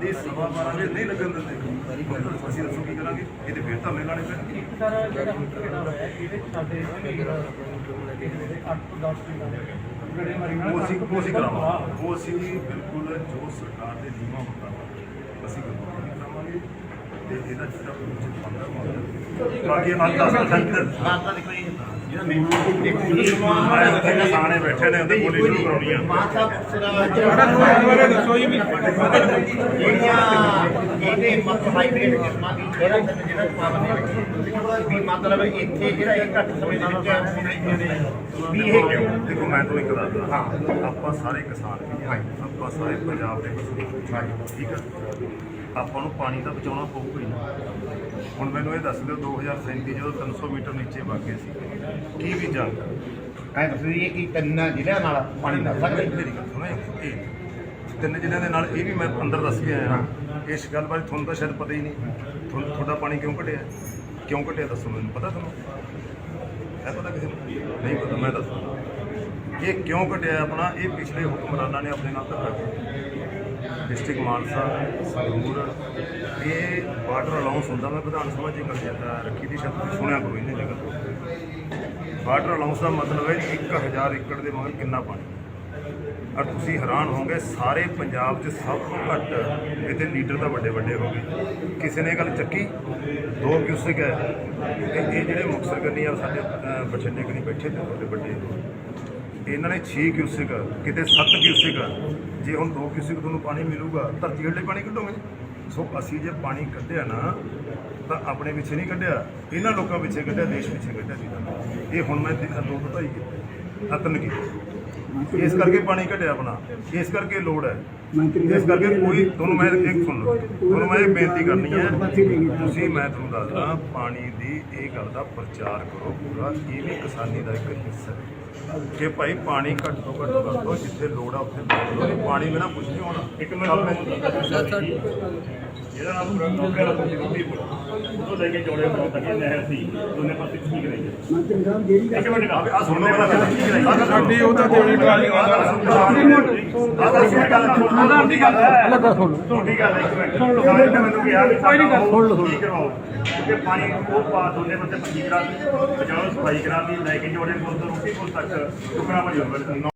ਦੀ ਸਵਾ 12 ਵਜੇ ਨਹੀਂ ਲੱਗਣ ਦਿੰਦੇ। ਅਸੀਂ ਦੱਸੋ ਕੀ ਕਰਾਂਗੇ? ਇਹਦੇ ਫਿਰ ਧਰਨੇ ਲਾਣੇ ਪੈਣਗੇ। ਸਰ ਜਿਹੜਾ ਕਿਹੜਾ ਹੋਇਆ ਇਹਦੇ ਸਾਡੇ ਜਿਹੜਾ ਜਿਹੜੇ 8 ਤੋਂ 10 ਪਿੰਡਾਂ ਦੇ ਉਹ ਅਸੀਂ ਉਹ ਅਸੀਂ ਕਰਾਵਾਂਗੇ। ਉਹ ਅਸੀਂ ਬਿਲਕੁਲ ਜੋ ਸਰਕਾਰ ਦੇ ਨਿਯਮਾਂ ਮੁਤਾਬਕ ਅਸੀਂ ਕਰਾਵਾਂਗੇ ਤੇ ਇਹਦਾ ਜਿਹੜਾ ਬੰਦਾ ਬਾਕੀ ਅੰਤ ਅਸਲ ਸੰਕਟ ਮਾਤਾ ਦੇਖੋ ਜੀ ਜਿਹੜਾ ਮੈਨੂੰ ਮੈਂ ਉੱਥੇ ਕਿਸਾਨੇ ਬੈਠੇ ਨੇ ਉਹਦੇ ਬੋਲੀ ਸ਼ੁਰੂ ਕਰਾਉਣੀ ਆ। ਮਾਤਾ ਪੁੱਛਦਾ ਜਿਹੜਾ ਦੱਸੋ ਜੀ ਜਿਹੜੀਆਂ ਇਹਦੇ ਮਤ ਹਾਈਬ੍ਰਿਡ ਕਿਸਮਾਂ ਦੀ ਜਿਹੜਾ ਜਿਹੜਾ ਪਾਵਨ ਵੀ ਮਤਲਬ ਇੱਥੇ ਜਿਹੜਾ ਇਹ ਘੱਟ ਸਮੇਂ ਦੇ ਵਿੱਚ ਹੋਣੇ ਨੇ ਵੀ ਇਹ ਕਿਉਂ? ਦੇਖੋ ਮੈਂ ਤੁਹਾਨੂੰ ਇੱਕ ਦੱਸਦਾ ਆਪਾਂ ਸਾਰੇ ਕਿਸਾਨ ਵੀ ਹਾਂ ਆਪਾਂ ਸਾਰੇ ਪੰਜਾਬ ਦੇ ਠੀਕ ਆਪਾਂ ਨੂੰ ਪਾਣੀ ਤਾਂ ਬਚਾਉਣਾ ਪਊਗਾ ਹੀ ਨਾ। ਹੁਣ ਮੈਨੂੰ ਇਹ ਦੱਸ ਦਿਓ 2037 ਜਦੋਂ 300 ਮੀਟਰ ਨੀਚੇ ਵਗ ਗਏ ਸੀ ਕੀ ਵੀ ਜੰਗ ਐਂ ਦੱਸੋ ਜੀ ਇਹ ਕੀ ਤਿੰਨ ਜ਼ਿਲ੍ਹਿਆਂ ਨਾਲ ਪਾਣੀ ਦਾ ਸਕਦੇ ਮੇਰੀ ਗੱਲ ਸੁਣੋ ਇਹ ਤਿੰਨ ਜ਼ਿਲ੍ਹਿਆਂ ਦੇ ਨਾਲ ਇਹ ਵੀ ਮੈਂ ਅੰਦਰ ਦੱਸ ਕੇ ਆਇਆ। ਇਸ ਗੱਲ ਬਾਰੇ ਤੁਹਾਨੂੰ ਤਾਂ ਸ਼ਾਇਦ ਪਤਾ ਹੀ ਨਹੀਂ। ਤੁਹਾਡਾ ਪਾਣੀ ਕਿਉਂ ਘਟਿਆ? ਕਿਉਂ ਘਟਿਆ ਦੱਸੋ ਮੈਨੂੰ ਪਤਾ ਤੁਹਾਨੂੰ? ਹੈ ਪਤਾ ਕਿਸੇ ਨੂੰ? ਨਹੀਂ ਪਤਾ ਮੈਂ ਦੱਸਦਾ। ਇਹ ਕਿਉਂ ਘਟਿਆ ਆਪਣਾ? ਇਹ ਪਿਛਲੇ ਹੁਕਮਰਾਨਾਂ ਨੇ ਆਪਣੇ ਨਾਲ ਧੱਕਾ ਕੀਤਾ। ਡਿਸਟ੍ਰਿਕਟ ਮਾਨਸਾ ਸੰਗਰੂਰ ਇਹ ਵਾਟਰ ਅਲਾਉਂਸ ਹੁੰਦਾ। ਮੈਂ ਵਿਧਾਨ ਸਭਾ 'ਚ ਇਹ ਗੱਲ ਜਾਂਦਾ ਰੱਖੀ ਦੀ ਸ਼ਬਦ ਤੁਸੀਂ ਸੁਣਿਆ ਕਰੋ ਇਹਨੇ ਜਗ੍ਹਾ ਤੋਂ। ਵਾਟਰ ਅਲਾਉਂਸ ਦਾ ਮਤਲਬ ਹੈ 1000 ਏਕੜ ਦੇ ਮਗਰ ਕਿੰਨਾ ਪਾਣੀ ਔਰ ਤੁਸੀਂ ਹੈਰਾਨ ਹੋਗੇ ਸਾਰੇ ਪੰਜਾਬ 'ਚ ਸਭ ਤੋਂ ਘੱਟ ਇਹਦੇ ਲੀਡਰ ਤਾਂ ਵੱਡੇ ਵੱਡੇ ਹੋ ਗਏ। ਕਿਸੇ ਨੇ ਗੱਲ ਚੱਕੀ? 2 ਕਿਊਸਿਕ ਹੈ। ਤੇ ਇਹ ਜਿਹੜੇ ਮੁਕਸਰ ਕਰਨੀ ਆ ਸਾਡੇ ਅਹ, ਬਠਿੰਡੇ ਕਨੀ ਬੈਠੇ ਤੇ ਵੱਡੇ ਵੱਡੇ। ਇਹਨਾਂ ਨੇ 6 ਕਿਊਸਿਕ ਕਿਤੇ 7 ਕਿਊਸਿਕ ਜੇ ਹੁਣ 2 ਕਿਊਸਿਕ ਤੁਹਾਨੂੰ ਪਾਣੀ ਮਿਲੂਗਾ ਧਰਤੀ ਹੇਠਲੇ ਪਾਣੀ ਕੱਢੋਗੇ। ਸੋ ਅਸੀਂ ਜੇ ਪਾਣੀ ਕੱਢਿਆ ਨਾ, ਤਾਂ ਆਪਣੇ ਪਿੱਛੇ ਨਹੀਂ ਕੱਢਿਆ। ਇਹਨਾਂ ਲੋਕਾਂ ਪਿੱਛੇ ਕੱਢਿਆ, ਦੇਸ਼ ਪਿੱਛੇ ਕੱਢਿਆ ਸੀ ਇਹ ਹੁਣ ਮੈਂ ਦਿਨ ਦੋ ਤੋਂ ਢਾਈ ਕੀਤਾ। ਅਤਨ ਕੀਤੇ। ਇਸ ਕਰਕੇ ਪਾਣੀ ਕੱਢਿਆ ਆਪਣਾ। ਇਸ ਕਰਕੇ ਲੋੜ ਹੈ। ਇਸ ਕਰਕੇ ਕੋਈ ਤੁਹਾਨੂੰ ਮੈਂ ਇੱਕ ਸੁਣ ਲਓ। ਤੁਹਾਨੂੰ ਮੈਂ ਇਹ ਬੇਨਤੀ ਕਰਨੀ ਹੈ। ਤੁਸੀਂ ਮੈਂ ਤੁਹਾਨੂੰ ਦੱਸਦਾ ਪਾਣੀ ਦੀ ਇਹ ਗੱਲ ਦਾ ਪ੍ਰਚਾਰ ਕਰੋ ਪੂਰਾ। ਇਹ ਵੀ ਕਿਸਾਨੀ ਦਾ ਇੱਕ ਹਿੱਸਾ ਹੈ। ਕਿ ਭਾਈ ਪਾਣੀ ਘੱਟ ਤੋਂ ਘੱਟ ਵਰਤੋ ਜਿੱਥੇ ਲੋੜ ਆ ਉੱਥੇ ਵਰਤੋ ਪਾਣੀ ਬਿਨਾ ਕੁਝ ਨਹੀਂ ਹੋਣਾ। ਇੱਕ ਨਾਮ ਪੂਰਾ ਨੌਕਰੀ ਵਾਲਾ ਤੁਸੀਂ ਰੋਟੀ ਉਹ ਲੈ ਕੇ ਜੋੜੇ ਤੋਂ ਤੱਕ ਨਹਿਰ ਸੀ। ਦੋਨੇ ਪਾਸੇ ਠੀਕ ਰਹੀ। ਜਿਹੜੀ ਇੱਕ ਮਿੰਟ ਨਾ ਆ ਸੁਣ ਲਓ ਪਹਿਲਾਂ ਸਾਡੀ ਉਹ ਤਾਂ ਦੇਣੀ ਟਰਾਲੀ ਤੁਹਾਡੀ ਗੱਲ ਹੈ ਲੱਗਾ ਸੁਣ ਲਓ ਤੁਹਾਡੀ ਗੱਲ ਇੱਕ ਮਿੰਟ। ਸਾਰੇ ਨੇ ਮੈਨੂੰ ਕਿਹਾ ਵੀ ਕੋਈ ਨਹੀਂ ਕਰ ਸੁਣ ਲਓ ਕਰਵਾਓ। ਕਿ ਪਾਣੀ ਉਹ ਪਾ ਦੋਨੇ ਪਾਸੇ ਪੱਕੀ ਕਰਾ ਦੀ ਬਚਾਓ ਸਫ਼ਾਈ ਕਰਾ ਦੀ ਲੈ ਕੇ ਜੋੜੇ ਕੋਲ ਤੋਂ ਰੋਟੀ ਕੋਲ ਤੱਕ। ਟੁਕੜਾ ਮਜੂਰ